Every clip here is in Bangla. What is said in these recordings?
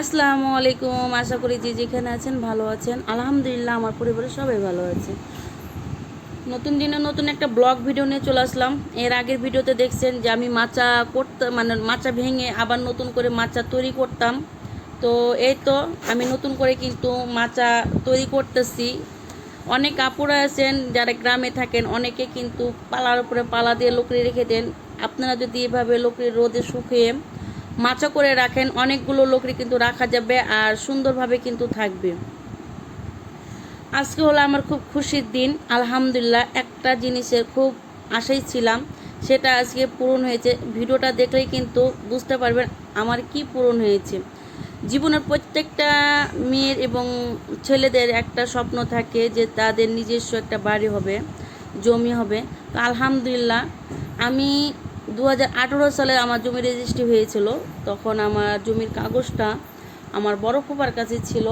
আসসালামু আলাইকুম, আশা করি যে যেখানে আছেন ভালো আছেন। আলহামদুলিল্লাহ, আমার পরিবারের সবাই ভালো আছে। নতুন দিনে নতুন একটা ব্লগ ভিডিও নিয়ে চলে আসলাম। এর আগের ভিডিওতে দেখছেন যে আমি মাচা করতে মানে মাচা ভেঙে আবার নতুন করে মাচা তৈরি করতাম। তো এই তো, আমি নতুন করে কিন্তু মাচা তৈরি করতেছি। অনেক আপুরা আছেন, যারা গ্রামে থাকেন, অনেকে কিন্তু পালার উপরে পালা দিয়ে লকড়ি রেখে দেন। আপনারা যদি এভাবে লকড়ি রোদে শুকিয়ে মাচা করে রাখেন, অনেকগুলো লকড়ি কিন্তু রাখা যাবে আর সুন্দরভাবে কিন্তু থাকবে। আজকে হলো আমার খুব খুশির দিন। আলহামদুলিল্লাহ, একটা জিনিসের খুব আশাই ছিলাম, সেটা আজকে পূরণ হয়েছে। ভিডিওটা দেখলেই কিন্তু বুঝতে পারবেন আমার কি পূরণ হয়েছে। জীবনের প্রত্যেকটা মেয়ের এবং ছেলেদের একটা স্বপ্ন থাকে যে তাদের নিজস্ব একটা বাড়ি হবে, জমি হবে। তো আলহামদুলিল্লাহ, আমি দু হাজার আঠেরো সালে আমার জমি রেজিস্ট্রি হয়েছিল, তখন আমার জমির কাগজটা আমার বড় ফুপার কাছে ছিল।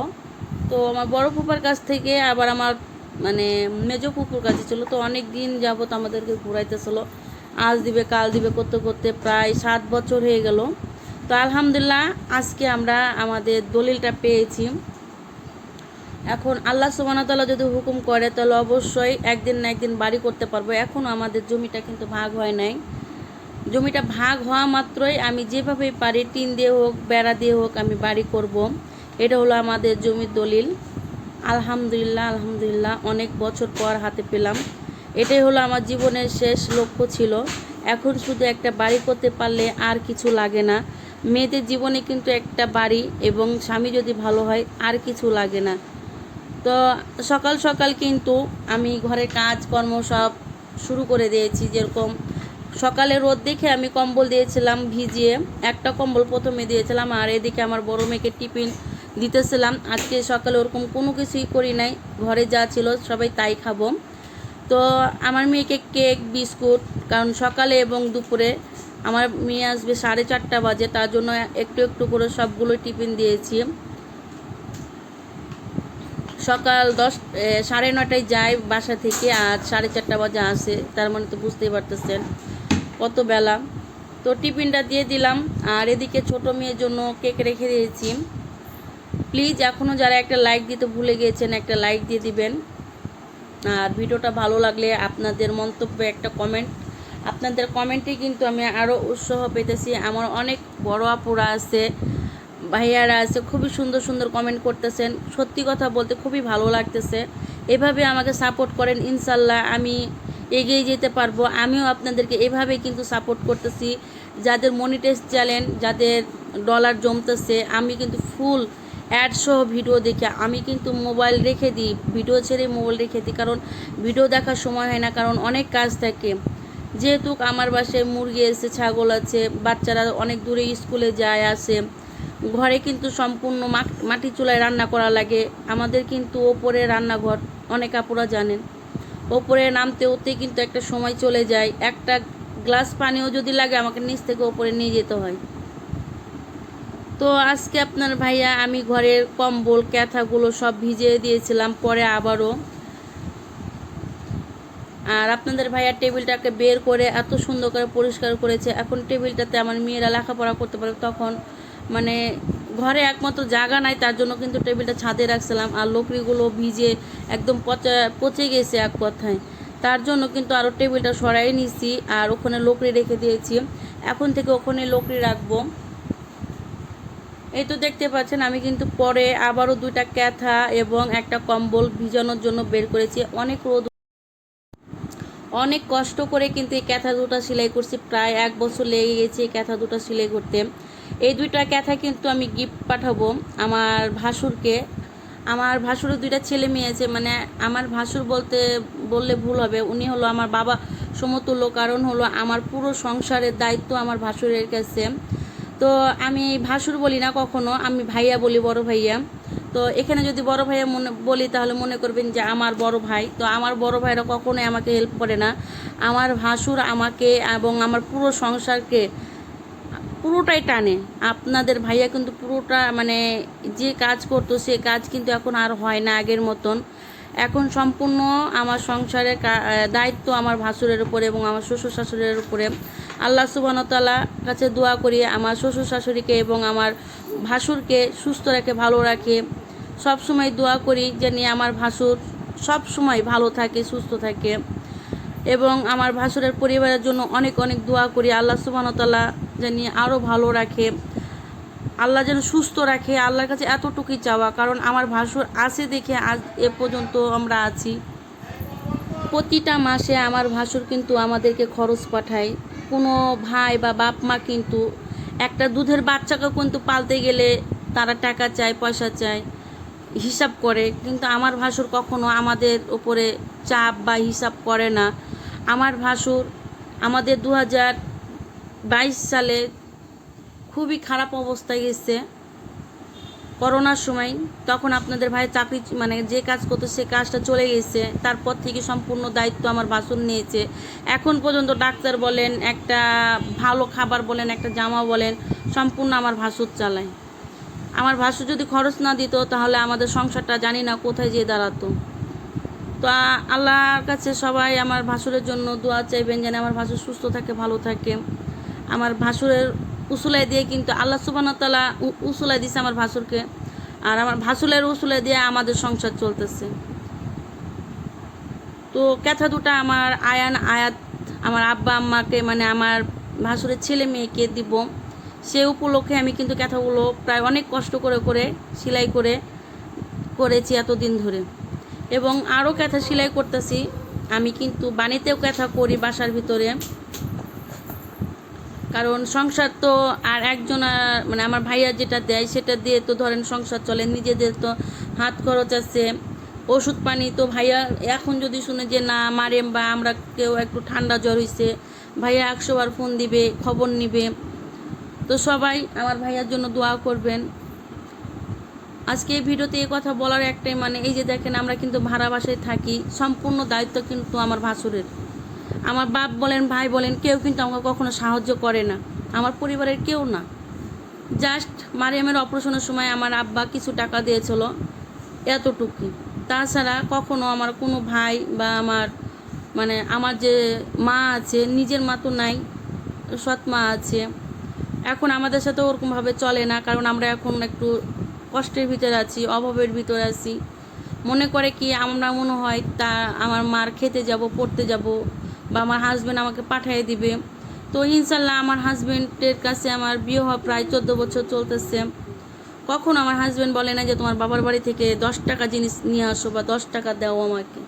তো আমার বড় ফুপার কাছ থেকে আবার আমার মানে মেজ ফুপুর কাছে ছিল। তো অনেক দিন যাবত আমাদেরকে ঘুরাইতেছিল। আজ দিবে, কাল দিবে করতে করতে প্রায় সাত বছর হয়ে গেল। তো আলহামদুলিল্লাহ আজকে আমরা আমাদের দলিলটা পেয়েছি। এখন আল্লাহ সুবানতাল্লাহ যদি হুকুম করে, তাহলে অবশ্যই একদিন না একদিন বাড়ি করতে পারব। এখনও আমাদের জমিটা কিন্তু ভাগ হয় নাই। জমিটা ভাগ হওয়া মাত্রই আমি যেভাবে পারি টিন দিয়ে হোক, বেড়া দিয়ে হোক আমি বাড়ি করব। এটা হলো আমাদের জমির দলিল। আলহামদুলিল্লাহ আলহামদুলিল্লাহ, অনেক বছর পর হাতে পেলাম। এটাই হলো আমার জীবনের শেষ লক্ষ্য ছিল। এখন শুধু একটা বাড়ি করতে পারলে আর কিছু লাগে না। মেয়েদের জীবনে কিন্তু একটা বাড়ি এবং স্বামী যদি ভালো হয়, আর কিছু লাগে না। তো সকাল সকাল কিন্তু আমি ঘরের কাজকর্ম সব শুরু করে দিয়েছি যেরকম সকালে রোদ দেখে আমি কম্বল দিয়েছিলাম ভিজিয়ে, একটা কম্বল প্রথমে দিয়েছিলাম, আর এদিকে আমার বড় মেয়েকে টিফিন দিতেছিলাম। আজকে সকালে ওরকম কোনো কিছুই করি নাই, ঘরে যা ছিল সবাই তাই খাব। তো আমার মেয়েকে কেক, বিস্কুট, কারণ সকালে এবং দুপুরে আমার মেয়ে আসবে সাড়ে চারটা বাজে, তার জন্য একটু একটু করে সবগুলো টিফিন দিয়েছি। সকাল দশ সাড়ে নটায় যায় বাসা থেকে, আর সাড়ে চারটা বাজে আসে, তার মানে তো বুঝতেই পারতেছেন। কত বেলা। তো টিফিনটা দিয়ে দিলাম, আর এদিকে ছোট মেয়ের জন্য কেক রেখে দিয়েছি। প্লিজ এখনও যারা একটা লাইক দিতে ভুলে গিয়েছেন, একটা লাইক দিয়ে দিবেন। আর ভিডিওটা ভালো লাগলে আপনাদের মন্তব্যে একটা কমেন্ট। আপনাদের কমেন্টে কিন্তু আমি আরও উৎসাহ পেতেছি। আমার অনেক বড় আপুরা আছে, ভাইয়ারা আছে, খুবই সুন্দর সুন্দর কমেন্ট করতেছেন। সত্যি কথা বলতে খুবই ভালো লাগতেছে। এভাবে আমাকে সাপোর্ট করেন, ইনশাল্লাহ আমি এগিয়ে যেতে পারব। আমিও আপনাদেরকে এভাবে কিন্তু সাপোর্ট করতেছি। যাদের মনিটাইজ চ্যানেল যাদের ডলার জমতেছে, আমি কিন্তু ফুল অ্যাড সহ ভিডিও দেখে, আমি কিন্তু মোবাইল রেখে দিই। ভিডিও ছেড়ে মোবাইল রেখে দিই। কারণ ভিডিও দেখার সময় হয় না, কারণ অনেক কাজ থাকে। যেহেতু আমার বাসায় মুরগি আছে, ছাগল আছে, বাচ্চারা অনেক দূরে স্কুলে যায়, আসে। ঘরে কিন্তু সম্পূর্ণ মাটি চুলায় রান্না করা লাগে। আমাদের কিন্তু ওপরে রান্নাঘর, অনেক আপুরা জানেন। ওপরে নামতে ওতে কিন্তু একটা সময় চলে যায়। একটা গ্লাস পানিও যদি লাগে, আমাকে নিচ থেকে ওপরে নিয়ে যেতে হয়। তো আজকে আপনার ভাইয়া, আমি ঘরের কম্বল, ক্যাথাগুলো সব ভিজিয়ে দিয়েছিলাম, পরে আবারও। আর আপনাদের ভাইয়া টেবিলটাকে বের করে এত সুন্দর করে পরিষ্কার করেছে। এখন টেবিলটাতে আমার মেয়েরা লেখাপড়া করতে পারে, তখন মানে ঘরে একমাত্র জায়গা নাই, তার জন্য কিন্তু টেবিলটা ছাদে রাখছিলাম আর লকড়িগুলো ভিজে একদম পচা, পচে গেছে এক কথায়। তার জন্য কিন্তু আরও টেবিলটা সরাই নিছি আর ওখানে লকড়ি রেখে দিয়েছি। এখন থেকে ওখানে লকড়ি রাখব। এই তো দেখতে পাচ্ছেন, আমি কিন্তু পরে আবারও দুইটা ক্যাথা এবং একটা কম্বল ভিজানোর জন্য বের করেছি। অনেক রোদ, অনেক কষ্ট করে কিন্তু এই ক্যাথা দুটো সেলাই করছি। প্রায় এক বছর লেগে গেছে এই ক্যাথা দুটো সেলাই করতে। এই দুইটা ক্যাথা কিন্তু আমি গিফট পাঠাবো আমার ভাসুরকে। আমার ভাসুরের দুইটা ছেলে মেয়ে আছে মানে আমার ভাসুর বলতে, বললে ভুল হবে। উনি হলো আমার বাবা সমতুল্য, কারণ হলো আমার পুরো সংসারের দায়িত্ব আমার ভাসুরের কাছে। তো আমি ভাসুর বলি না কখনো, আমি ভাইয়া বলি বড় ভাইয়া। তো এখানে যদি বড় ভাইয়া মনে, বলি তাহলে মনে করবেন যে আমার বড় ভাই। তো আমার বড় ভাইরা কখনোই আমাকে হেল্প করে না। আমার ভাসুর আমাকে এবং আমার পুরো সংসারকে পুরোটাই টানে। আপনাদের ভাইয়া কিন্তু পুরোটা মানে যে কাজ করতো, সে কাজ কিন্তু এখন আর হয় না আগের মতন। এখন সম্পূর্ণ আমার সংসারের দায়িত্ব আমার ভাসুরের উপরে এবং আমার শ্বশুর শাশুড়ির উপরে। আল্লাহ সুবাহতাল্লাহ কাছে দোয়া করি, আমার শ্বশুর শাশুড়িকে এবং আমার ভাসুরকে সুস্থ রাখে, ভালো রাখে। সব সময় দোয়া করি যেন আমার ভাসুর সব সময় ভালো থাকে, সুস্থ থাকে। এবং আমার ভাসুরের পরিবারের জন্য অনেক অনেক দোয়া করি। আল্লাহ সুবাহতাল্লাহ জানি আরও ভালো রাখে। আল্লাহ যেন সুস্থ রাখে, আল্লাহর কাছে এতটুকুই চাওয়া। কারণ আমার ভাসুর আছে দেখে আজ এ পর্যন্ত আমরা আছি। প্রতিটা মাসে আমার ভাসুর কিন্তু আমাদেরকে খরচ পাঠায়। কোনো ভাই বা বাপ মা কিন্তু একটা দুধের বাচ্চাকে কিন্তু পালতে গেলে তারা টাকা চায়, পয়সা চায়, হিসাব করে। কিন্তু আমার ভাসুর কখনো আমাদের উপরে চাপ বা হিসাব করে না। আমার ভাসুর আমাদের দু হাজার বাইশ সালে খুবই খারাপ অবস্থায় গেছে। করোনার সময় তখন আপনাদের ভাই চাকরি মানে যে কাজ করতো সে কাজটা চলে গেছে। তারপর থেকে সম্পূর্ণ দায়িত্ব আমার বাসন নিয়েছে। এখন পর্যন্ত ডাক্তার বলেন, একটা ভালো খাবার বলেন, একটা জামা বলেন, সম্পূর্ণ আমার ভাসুর চালায়। আমার ভাসুর যদি খরচ না দিত তাহলে আমাদের সংসারটা জানি না কোথায় যেয়ে দাঁড়াতো। তো আল্লাহর কাছে সবাই আমার ভাসুরের জন্য দোয়া চাইবেন যেন আমার ভাসুর সুস্থ থাকে, ভালো থাকে। আমার ভাসুরের উসুলাই দিয়ে কিন্তু আল্লাহ সুবানতালা উসুলাই দিছে আমার ভাসুরকে। আর আমার ভাসুলের উসুলাই দিয়ে আমাদের সংসার চলতেছে। তো কথা দুটা আমার আয়ান আয়াত আমার আব্বা আম্মাকে মানে আমার ভাসুরের ছেলে মেয়েকে দিব। সে উপলক্ষে আমি কিন্তু কথাগুলো প্রায় অনেক কষ্ট করে করে, সেলাই করে করেছি এতদিন ধরে। এবং আরও কথা সেলাই করতেছি। আমি কিন্তু বাণীতেও কথা করি বাসার ভিতরে। কারণ সংসার তো আর একজন মানে আমার ভাইয়া যেটা দেয় সেটা দিয়ে তো ধরেন সংসার চলে, নিজেদের তো হাত খরচ আছে, ওষুধ পানি তো ভাইয়া এখন যদি শুনে যে না মারেম বা আমরা কেউ একটু ঠান্ডা জ্বর হয়েছে ভাইয়া একশো বার ফোন দিবে, খবর নিবে, তো সবাই আমার ভাইয়ার জন্য দোয়া করবেন। আজকে এই ভিডিওতে এই কথা বলার একটাই মানে এই যে দেখেন আমরা কিন্তু ভাড়া বাসায় থাকি, সম্পূর্ণ দায়িত্ব কিন্তু আমার ভাসুরের। আমার বাপ বলেন, ভাই বলেন, কেউ কিন্তু আমাকে কখনো সাহায্য করে না। আমার পরিবারের কেউ না। জাস্ট মারিয়ামের অপারেশনের সময় আমার আব্বা কিছু টাকা দিয়েছিল এতটুকু। তাছাড়া কখনো আমার কোনো ভাই বা আমার মানে আমার যে মা আছে, নিজের মা তো নাই, সৎ মা আছে। এখন আমাদের সাথে ওরকমভাবে চলে না, কারণ আমরা এখন একটু কষ্টের ভিতরে আছি, অভাবের ভিতরে আছি। মনে করে কি, আমরা মনে হয় তা, আমার মার খেতে যাব, পড়তে যাব বা আমার হাজব্যান্ড আমাকে পাঠিয়ে দিবে। তো ইনশাল্লাহ আমার হাজব্যান্ডের কাছে আমার বিয়ে হওয়া প্রায় চোদ্দ বছর চলতেছে। কখন আমার হাজব্যান্ড বলে না যে তোমার বাবার বাড়ি থেকে দশ টাকা জিনিস নিয়ে আসো বা দশ টাকা দাও আমাকে।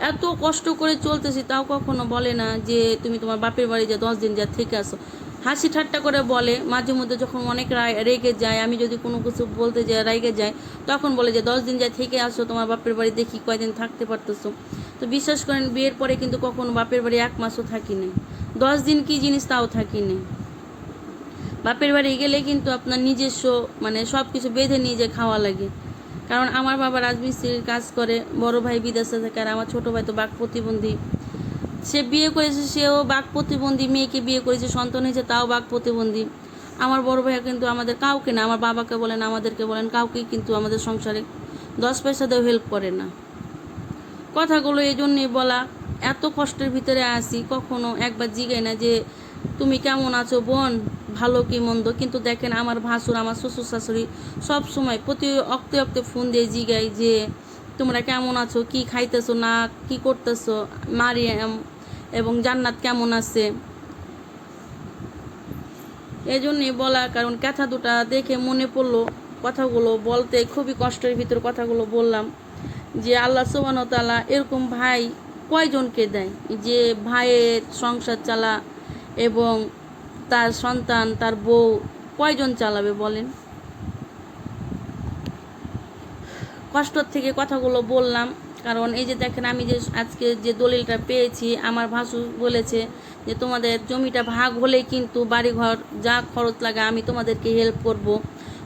এত কষ্ট করে চলতেছি, তাও কখনো বলে না যে তুমি তোমার বাপের বাড়ি যা দশ দিন যা থেকে আসো হাসি ঠাট্টা করে বলে, মাঝে মধ্যে যখন অনেক রেগে যায়, আমি যদি কোনো কিছু বলতে যাই, রেগে যাই, তখন বলে যে দশ দিন যা থেকে আসো তোমার বাপের বাড়ি দেখি কয়দিন থাকতে পারতেছো। তো বিশ্বাস করেন, বিয়ের পরে কিন্তু কখনো বাপের বাড়ি এক মাসও থাকি নাই দশ দিন কি জিনিস তাও থাকি নাই বাপের বাড়ি গেলে কিন্তু আপনার নিজস্ব মানে সব কিছু বেঁধে নিয়ে যে খাওয়া লাগে। কারণ আমার বাবা রাজমিস্ত্রির কাজ করে, বড় ভাই বিদেশে থাকে আর আমার ছোট ভাই তো বাক প্রতিবন্ধী। সে বিয়ে করেছে, সেও বাক প্রতিবন্ধী, মেয়েকে বিয়ে করেছে, সন্তান হয়েছে, তাও বাক প্রতিবন্ধী। আমার বড় ভাইয়া কিন্তু আমাদের কাউকে না, আমার বাবাকে বলেন আমাদেরকে বলেন কাউকেই কিন্তু আমাদের সংসারে দশ পয়সা পয়সাতেও হেল্প করে না। কথাগুলো এই জন্যই বলা, এত কষ্টের ভিতরে আসি কখনো একবার জিগাই না যে, তুমি কেমন আছো, বোন? ভালো কি মন্দ, কিন্তু দেখেন আমার ভাসুর, আমার শ্বশুর শাশুড়ি সব সময় প্রতি অক্তে অক্তে ফোন দিয়ে জিগাই যে, তোমরা কেমন আছো? কি খাইতেছো? না, কি করতেছো? মারিয়াম এবং জান্নাত কেমন আছে? এই জন্যে বলা কারণ, কথা দুটা দেখে মনে পড়ল কথাগুলো বলতে, খুবই কষ্টের ভিতর কথাগুলো বললাম যে, আল্লাহ সুবান তালা এরকম ভাই কয়জনকে দেয়? যে ভাইয়ের সংসার চালা এবং তার সন্তান, তার বউ কয়জন চালাবে বলেন? কষ্টর থেকে কথাগুলো বললাম, কারণ এই যে দেখেন আমি যে আজকে যে দলিলটা পেয়েছি, আমার ভাসু বলেছে যে তোমাদের জমিটা ভাগ হলেই কিন্তু বাড়িঘর যা খরচ লাগে আমি তোমাদেরকে হেল্প করব।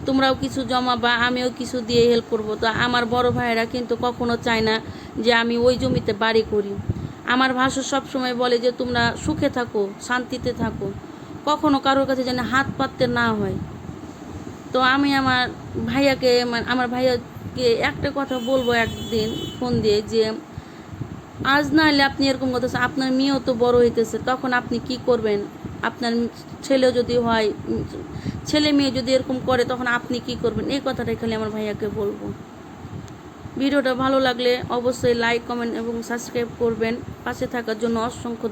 তোমরাও কিছু জমা বা আমিও কিছু দিয়ে হেল্প করব। তো আমার বড় ভাইয়েরা কিন্তু কখনো চায় না যে আমি ওই জমিতে বাড়ি করি। আমার ভাসু সবসময় বলে যে তোমরা সুখে থাকো, শান্তিতে থাকো। কখনো কারোর কাছে যেন হাত পাততে না হয়। তো আমি আমার ভাইয়াকে মানে আমার ভাইয়াকে একটা কথা বলব একদিন ফোন দিয়ে যে, আজ না হলে আপনি এরকম করতেছেন, আপনার মেয়েও তো বড় হইতেছে, তখন আপনি কি করবেন? আপনার ছেলে যদি হয়, ছেলে মেয়ে যদি এরকম করে, তখন আপনি কি করবেন? এই কথাটাই খালি আমার ভাইয়াকে বলব। ভিডিওটা ভালো লাগলে অবশ্যই লাইক কমেন্ট এবং সাবস্ক্রাইব করবেন। পাশে থাকার জন্য অসংখ্য